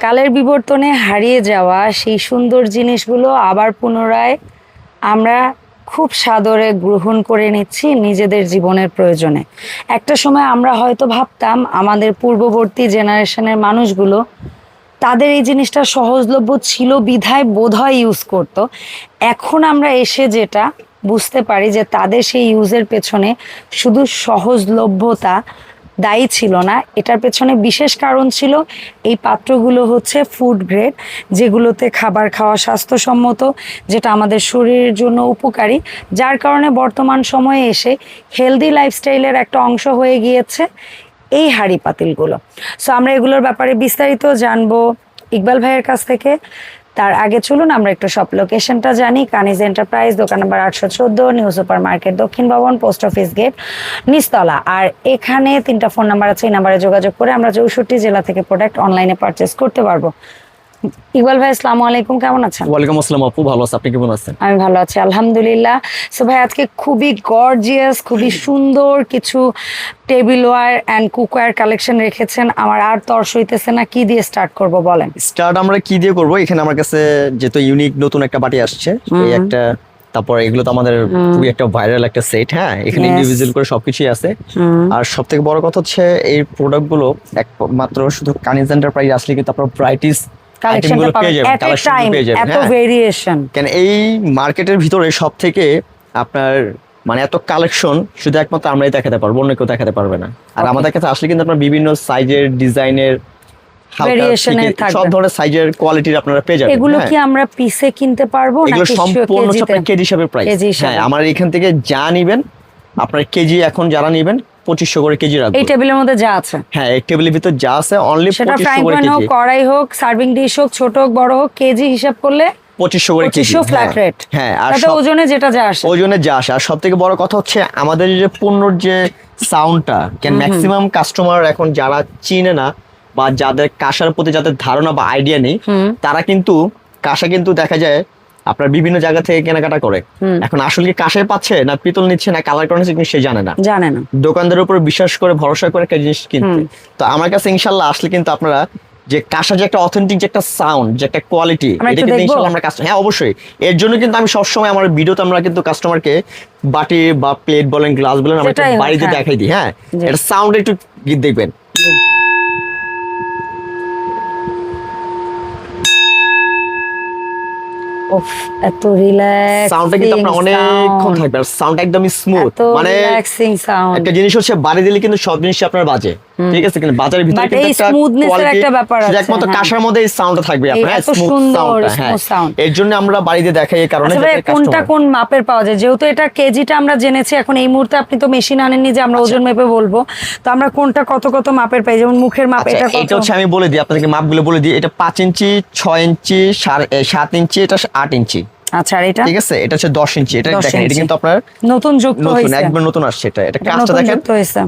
কালের বিবর্তনে হারিয়ে যাওয়া সেই সুন্দর জিনিসগুলো আবার পুনরায় আমরা খুব সাদরে গ্রহণ করে নিচ্ছি নিজেদের জীবনের প্রয়োজনে। একটা সময় আমরা হয়তো ভাবতাম আমাদের পূর্ববর্তী জেনারেশনের মানুষগুলো তাদের এই জিনিসটা সহজলভ্য ছিল, বিধায় বোধহয় ইউজ করতো। এখন আমরা এসে যেটা বুঝতে পারি যে তাদের সেই ইউজের পেছনে শুধু সহজলভ্যতা দায়ী ছিল না। এটার পেছনে বিশেষ কারণ ছিল এই পাত্রগুলো হচ্ছে ফুড গ্রেড যেগুলোতে খাবার খাওয়া স্বাস্থ্যসম্মত, যেটা আমাদের শরীরের জন্য উপকারী, যার কারণে বর্তমান সময়ে এসে হেলদি লাইফস্টাইলের একটা অংশ হয়ে গিয়েছে এই হাঁড়ি পাতিলগুলো। সো আমরা এগুলোর ব্যাপারে বিস্তারিত জানব ইকবাল ভাইয়ের কাছ থেকে। তার আগে চলুন আমরা একটু সব লোকেশনটা জানি। কানিজ এন্টারপ্রাইজ দোকান নাম্বার আটশো চোদ্দ নিউ সুপার মার্কেট দক্ষিণ ভবন পোস্ট অফিস গেট নিস্তলা আর এখানে তিনটা ফোন নাম্বার আছে, এই নাম্বারে যোগাযোগ করে আমরা চৌষট্টি জেলা থেকে প্রোডাক্ট অনলাইনে পারচেস করতে পারব। ইকবাল ভাই আসসালামু আলাইকুম। কেমন আছেন? ওয়ালাইকুম আসসালাম আপু ভালো আছে। আপনি কেমন আছেন? আমি ভালো আছি আলহামদুলিল্লাহ। সো ভাই আজকে খুবই গর্জিয়াস খুবই সুন্দর কিছু tableware and cookware collection রেখেছেন। আমার আর তর্স হইতেছে না কি দিয়ে স্টার্ট করব বলেন? স্টার্ট আমরা কি দিয়ে করব? এখানে আমার কাছে যেহেতু ইউনিক নতুন একটা বাটি আসছে এই একটা তারপর এগুলো তো আমাদের খুবই একটা ভাইরাল একটা সেট হ্যাঁ? এখানে ইন্ডিভিজুয়াল করে সবকিছুই আছে। আর সব থেকে বড় কথা হচ্ছে এই প্রোডাক্টগুলো একমাত্র শুধু কানিজ এন্টারপ্রাইজ আসলে কিন্তু আপনার ব্রাইটিস কালেকশনটা পাবেন এট এ টাইম এত হ্যাঁ। ভেরিয়েশন কেন এই মার্কেটের ভিতরে সব থেকে আপনার মানে এত কালেকশন শুধু একমাত্র আমরাই দেখাতে পারব অন্য কেউ দেখাতে পারবে না। আর আমাদের কাছে আসলে কিন্তু আপনার বিভিন্ন সাইজের ডিজাইনের। সব ধরনের সাইজের কোয়ালিটির আপনারা পেয়ে যাবেন এগুলো হ্যাঁ। কি আমরা পিসে কিনতে পারব এগুলো সম্পূর্ণ কেজি হিসাবে প্রাইস কেজি হ্যাঁ আমার এখান থেকে যা নিবেন আপনার কেজি এখন যারা নিবেন পঁচিশশো করে কেজি রাখব। এই টেবিলের মধ্যে যা আছে। হ্যাঁ এক টেবিলের ভিতর যা আছে অনলি সেটা ফ্রাইং প্যান হোক কড়াই হোক সার্ভিং ডিশ হোক ছোট হোক বড় হোক কেজি হিসাব করলে পঁচিশশো করে কেজি ফ্ল্যাট হ্যাঁ। রেট হ্যাঁ আর ওজনে যেটা যা আসে। ওজনে যা আসে। আর সব থেকে বড় কথা হচ্ছে আমাদের যে পণ্যর যে সাউন্ডটা কেন ম্যাক্সিমাম কাস্টমার এখন যারা চিনে না বা যাদের কাঁসার প্রতি যাদের ধারণা বা আইডিয়া নেই তারা কিন্তু কাঁসা কিন্তু দেখা যায় আপনার বিভিন্ন জায়গা থেকে কেনাকাটা করে। এখন আসলে কি কাঁসায় পাচ্ছে না পিতল নিচ্ছে না কালার করে নিচ্ছে কিন্তু সে জানে না? জানে না। দোকানদারের উপর বিশ্বাস করে ভরসা করে একটা জিনিস কিনতে। তো আমার কাছে ইনশাল্লাহ আসলে কিন্তু আপনারা যে কাঁসা যে একটা অথেন্টিক যে একটা সাউন্ড যে একটা কোয়ালিটি এটা কিন্তু দেখব? ইনশাল্লাহ আমরা কাস্টমার হ্যাঁ অবশ্যই। এর জন্য কিন্তু আমি সবসময় আমার ভিডিওতে আমরা কিন্তু কাস্টমারকে বাটি বা প্লেট বলেন গ্লাস বলেন আমরা একটু বাড়িতে হ্যাঁ। দেখাই দিই হ্যাঁ? এটা সাউন্ড একটু দেখবেন। উফ এত রিল্যাক্স সাউন্ডটা কিন্তু আপনার অনেকক্ষণ থাকবে আর সাউন্ড একদমই স্মুথ মানে একটা জিনিস হচ্ছে বাড়ি দিলে কিন্তু সব জিনিস আপনার বাজে। ঠিক আছে কিন্তু বাজারের ভিতরে কিন্তু একটা একটা ব্যাপার আছে, একমাত্র হ্যাঁ। কাঁসার মধ্যে এই সাউন্ডটা থাকবে আপনার এত সুন্দর সাউন্ডটা হ্যাঁ। এর জন্য আমরা বাড়িতে দেখাই এই কারণে আচ্ছা কোনটা কোন মাপের পাওয়া যায়? যেহেতু এটা কেজিটা আমরা জেনেছি এখন এই মুহূর্তে আপনি তো মেশিন আনেননি যে আমরা ওজন মেপে বলব। তো আমরা কোনটা কত কত মাপের পাই? যেমন মুখের মাপ আচ্ছা এটা এটা হচ্ছে আমি বলে দিই আপনাদেরকে মাপগুলো বলে দিই। এটা পাঁচ ইঞ্চি ছয় ইঞ্চি সাড়ে- এ, সাত ইঞ্চি এটা আট ইঞ্চি। আচ্ছা আর এটা? ঠিক আছে এটা হচ্ছে দশ ইঞ্চি এটা দেখেন এটা কিন্তু আপনার নতুন যুক্ত নতুন একবার নতুন আসছে এটা। এটা এটা কাজটা দেখেন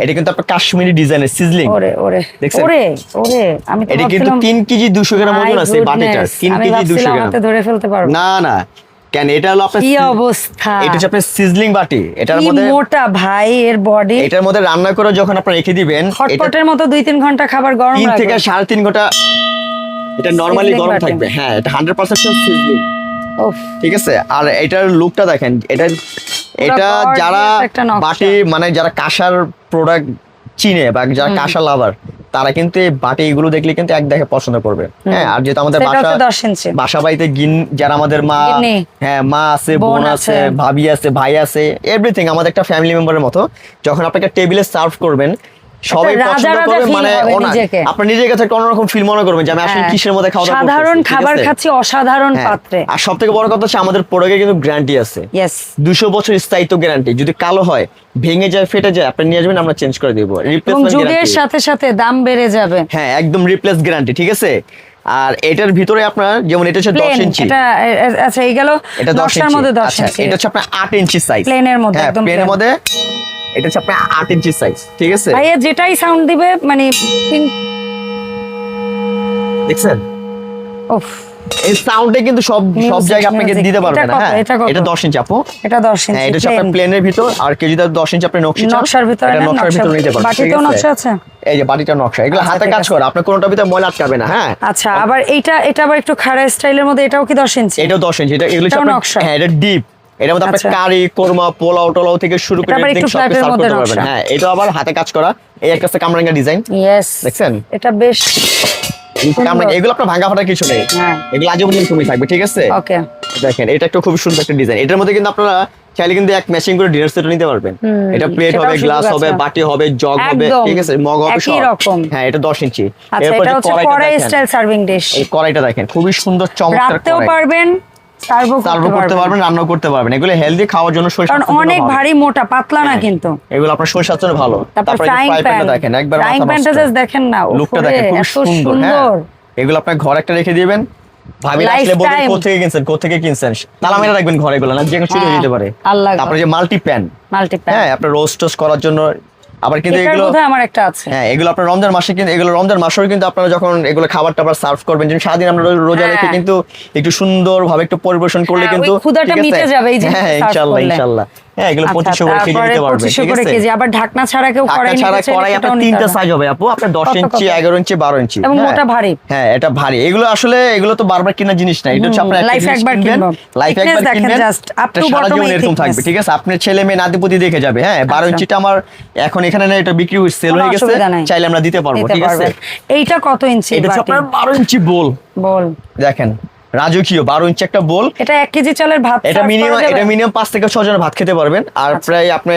এটা কিন্তু আপনার কাশ্মীরি ডিজাইনের সিজলিং ওরে ওরে ওরে ওরে আমি তো এটা কিন্তু ভাবছিলাম- তিন কেজি গ্রাম ওজন আছে কেজি গ্রাম। ধরে ফেলতে পারব না না কেন এটা হলো আপনার কি অবস্থা? এটা হচ্ছে আপনার সিজলিং বাটি। এটার মধ্যে মোটা ভাই এর বডি এটার মধ্যে রান্না করে যখন আপনার রেখে দিবেন হটপটের মতো দুই তিন ঘণ্টা খাবার গরম থেকে সাড়ে তিন ঘণ্টা এটা নর্মালি গরম থাকবে। হ্যাঁ এটা হান্ড্রেড পার্সেন্ট সিজলিং উফ, ঠিক আছে? আর এটার লুকটা দেখেন এটা এটা যারা বাটি মানে যারা কাঁসার প্রোডাক্ট চিনে বা যারা কাঁসা লাভার তারা কিন্তু এই বাটি এগুলো দেখলে কিন্তু এক দেখে পছন্দ করবে। হ্যাঁ আর যেহেতু আমাদের বাসা হচ্ছে 10 ইঞ্চি। বাসা বাড়িতে গিন যারা আমাদের মা হ্যাঁ মা আছে বোন। আছে। ভাবি আছে ভাই আছে এভরিথিং আমাদের একটা ফ্যামিলি মেম্বারের মতো যখন আপনাকে টেবিলে সার্ভ করবেন সবাই পছন্দ করবে মানে। আপনি নিজের কাছে একটা অন্যরকম ফিল মনে করবেন যে আমি আসলে হ্যাঁ। কিসের মধ্যে খাওয়া দাওয়া সাধারণ খাবার খাচ্ছি অসাধারণ হ্যাঁ। পাত্রে। আর সব থেকে বড় কথা হচ্ছে আমাদের প্রোডাক্টে কিন্তু গ্যারান্টি আছে। ইয়েস দুশো বছর স্থায়িত্ব গ্যারান্টি যদি কালো হয় ভেঙে যায় ফেটে যায় আপনি নিয়ে আসবেন আমরা চেঞ্জ করে দিব। রিপ্লেসমেন্ট যুগের সাথে সাথে দাম বেড়ে যাবে। হ্যাঁ একদম রিপ্লেস গ্যারান্টি ঠিক আছে? আর এটার ভিতরে আপনার যেমন এটা হচ্ছে দশ প্লেন ইঞ্চি। এটা আচ্ছা এই গেল এটা দশ দশটার মধ্যে দশ আচ্ছা, ইঞ্চি। এটা হচ্ছে আপনার আট ইঞ্চি সাইজ প্লেনের মধ্যে, হ্যাঁ একদম প্লেনের মধ্যে এটা হচ্ছে আপনার আট ইঞ্চি সাইজ ঠিক আছে? ভাইয়া যেটাই সাউন্ড দিবে মানে দেখছেন? উফ। এই সাউন্ডে কিন্তু সব সব Music, আপনাকে দিতে পারবে এটা না হ্যাঁ? এটা 10 ইঞ্চি আপু। এটা দশ হ্যাঁ ইঞ্চি এটা হচ্ছে আপনার। প্লেনের ভিতর আর কেউ যদি 10 ইঞ্চি আপনি নকশি নকশার ভিতরে এটা নকশার ভিতর নিতে পারবেন বাটিতেও নকশা আছে? এই যে বাটিটা নকশা এগুলো আচ্ছা, হাতে কাজ। করা কোনটার ভিতরে ময়লা আটকাবে না হ্যাঁ? আচ্ছা আবার এইটা এটা আবার একটু খাড়া স্টাইলের মধ্যে এটাও কি দশ ইঞ্চি এটাও 10 ইঞ্চি এটা এগুলো আপনার- নকশা? হ্যাঁ এটা ডিপ এটার মধ্যে আপনার আচ্ছা। কারি কোরমা পোলাও টোলাও থেকে শুরু করে এটা একটু সব কিছু flat মধ্যে নকশা। হ্যাঁ এটা আবার হাতে কাজ করা। এই একটা কামরাঙ্গা ডিজাইন ইয়েস দেখছেন? এটা বেশ কামরাঙ্গা এগুলো আপনার ভাঙা ফাটা কিছু নেই। হ্যাঁ। এগুলো আজীবন তুমি থাকবে ঠিক আছে? ওকে। দেখেন এটা একটা খুব সুন্দর একটা ডিজাইন এটার মধ্যে কিন্তু আপনারা চাইলে কিন্তু এক ম্যাচিং করে ডিনার সেট নিতে পারবেন। এটা প্লেট হবে গ্লাস হবে বাটি হবে জগ হবে ঠিক আছে? মগ হবে সব। রকম। হ্যাঁ এটা 10 ইঞ্চি। আচ্ছা এরপর এটা কড়াই স্টাইল সার্ভিং ডিশ এই কড়াইটা দেখেন খুবই সুন্দর চমৎকার রাখতেও পারবেন। সার্ভ করতে পারবেন। রান্নাও করতে পারবেন। এগুলো হেলদি খাওয়ার জন্য শরীর কারণ অনেক ভারী মোটা পাতলা না কিন্তু। এগুলো আপনার শরীর স্বাস্থ্যের জন্য ভালো। তারপরে ফ্রাইং প্যান দেখেন একবার ফ্রাইং প্যানটা দেখেন না লুকটা দেখেন খুব সুন্দর। হ্যাঁ। এগুলো আপনার ঘর একটা রেখে দিবেন। ভাবি আসলে বলবেন কোথেকে কিনছেন কোথেকে কিনছেন? তালা মেরে রাখবেন ঘরে এগুলো না যে চুরি হয়ে হ্যাঁ, যেতে পারে। তারপরে যে মাল্টি প্যান মাল্টিপ্যান হ্যাঁ আপনার রোস্ট টোস্ট করার জন্য আবার কিন্তু এগুলো আমার একটা আছে। হ্যাঁ এগুলো আপনার রমজান মাসে কিন্তু এগুলো রমজান মাসেও কিন্তু আপনারা যখন এগুলো খাবার টাবার সার্ভ করবেন যেমন সারাদিন আমরা রোজা হ্যাঁ। রেখে কিন্তু একটু সুন্দর ভাবে একটু পরিবেশন করলে হ্যাঁ, কিন্তু ক্ষুধাটা মিটে যাবে এই যে হ্যাঁ ইনশাআল্লাহ ইনশাআল্লাহ হ্যাঁ এগুলো পঁচিশশো করে কেজি নিতে পারবেন 2500 ঠিক আছে? কেজি আবার ঢাকনা ছাড়া কেউ কড়াই নিতে চাইলে কড়াই আপনার তিনটা সাইজ হবে আপু। আপনার দশ কত, ইঞ্চি কত? এগারো ইঞ্চি বারো ইঞ্চি। এবং হ্যাঁ। ভারী। হ্যাঁ এটা ভারী। এগুলো আসলে এগুলো তো বারবার কেনার জিনিস না। এটা হচ্ছে আপনার life একবার কিনবো। লাইফ একবার কিনবেন just, up এটা to সারা bottom জীবন এই এরকম থাকবে ঠিক আছে? আপনার ছেলে মেয়ে নাতিপুতি দেখে যাবে হ্যাঁ? বারো আচ্ছা। ইঞ্চিটা আমার এখন এখানে না এটা বিক্রি সেল কোনো হয়ে গেছে চাইলে আমরা দিতে পারব ঠিক আছে? এইটা কত ইঞ্চি এটা আপনার বারো ইঞ্চি বোল। বল। দেখেন রাজকীয় বারো ইঞ্চি একটা বোল। এটা এক কেজি চালের ভাত এটা মিনিমাম এটা মিনিমাম পাঁচ থেকে ছয় জনের ভাত খেতে পারবেন আর আচ্ছা। প্রায় আপনি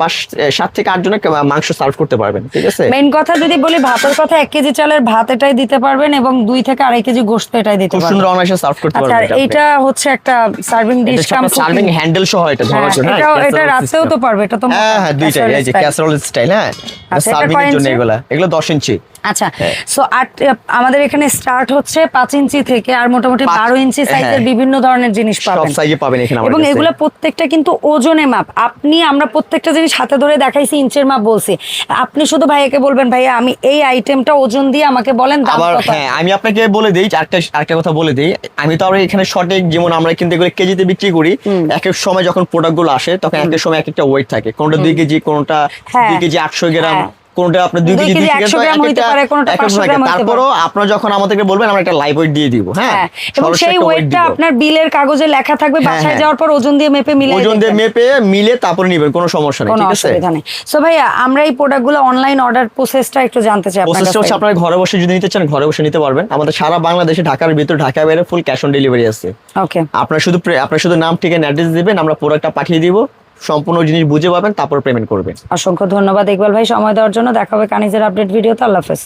পাঁচ সাত থেকে আট জনের মাংস সার্ভ করতে পারবেন ঠিক আছে? মেইন কথা যদি বলি ভাতের কথা এক কেজি চালের ভাত এটাই দিতে পারবেন এবং দুই থেকে আড়াই কেজি গোস্ত এটাই দিতে পারবেন। সুন্দর অনায়াসে সার্ভ করতে আচ্ছা পারবেন আর এটা হচ্ছে একটা serving dish cum serving handle সহ এটা ধরার জন্য এটা হ্যাঁ, এটা casserole রাখতেও তো পারবে এটা তো হ্যাঁ হ্যাঁ দুইটাই এই যে ক্যাসারোল স্টাইল হ্যাঁ আচ্ছা, সার্ভিং এর জন্য? এগুলা এগুলো 10 ইঞ্চি। আচ্ছা হ্যাঁ। সো আট আমাদের এখানে স্টার্ট হচ্ছে পাঁচ ইঞ্চি থেকে আর মোটামুটি বারো ইঞ্চি সাইজের হ্যাঁ। বিভিন্ন ধরনের জিনিস পাবেন। সাইজে পাবেন এখানে এবং এগুলো প্রত্যেকটা কিন্তু ওজনে মাপ। আপনি আমরা প্রত্যেকটা জিনিস হাতে ধরে দেখাইছি ইঞ্চের মাপ বলছি। আপনি শুধু ভাইয়াকে বলবেন ভাইয়া আমি এই আইটেমটা ওজন দিয়ে আমাকে বলেন দাম আবার কত? হ্যাঁ আমি আপনাকে বলে দিই আরেকটা আরেকটা কথা বলে দিই। আমি তো আমরা এখানে সঠিক যেমন আমরা কিন্তু এগুলো কেজিতে বিক্রি করি এক এক সময় যখন প্রোডাক্টগুলো আসে তখন এক এক সময় এক একটা ওয়েট থাকে। কোনটা দুই কেজি কোনটা হ্যাঁ। দুই কেজি আটশো গ্রাম হ্যাঁ। কোনটা আপনার দুই কেজি কেজি দুই কেজি 100 গ্রাম হইতে পারে, কোনটা এক এক 500 গ্রাম থাকে। হইতে তারপরও আপনারা যখন আমাদেরকে বলবেন আমরা একটা লাইভ ওয়েট দিয়ে দিব হ্যাঁ? হ্যাঁ এবং সেই ওয়েটটা আপনার বিলের কাগজে লেখা থাকবে হ্যাঁ, বাসায় হ্যাঁ। যাওয়ার পর ওজন দিয়ে মেপে মিলে ওজন দিয়ে মেপে মিলে তারপরে নিবেন কোনো সমস্যা নেই ঠিক আছে? নেই। সো ভাইয়া আমরা এই প্রোডাক্টগুলো অনলাইন অর্ডার প্রসেসটা একটু জানতে চাই আপনার প্রসেসটা হচ্ছে আপনারা ঘরে বসে যদি নিতে চান ঘরে বসে নিতে পারবেন। আমাদের সারা বাংলাদেশে ঢাকার ভিতর ঢাকা বাইরে ফুল ক্যাশ অন ডেলিভারি আছে। ওকে আপনার শুধু আপনার শুধু নাম ঠিকানা অ্যাড্রেস দিবেন আমরা প্রোডাক্টটা পাঠিয়ে দিব। সম্পূর্ণ জিনিস বুঝে পাবেন, তারপর পেমেন্ট করবেন। অসংখ্য ধন্যবাদ ইকবাল ভাই, সময় দেওয়ার জন্য। দেখাবে কানিজের আপডেট ভিডিও তো। আল্লাহ হাফেজ।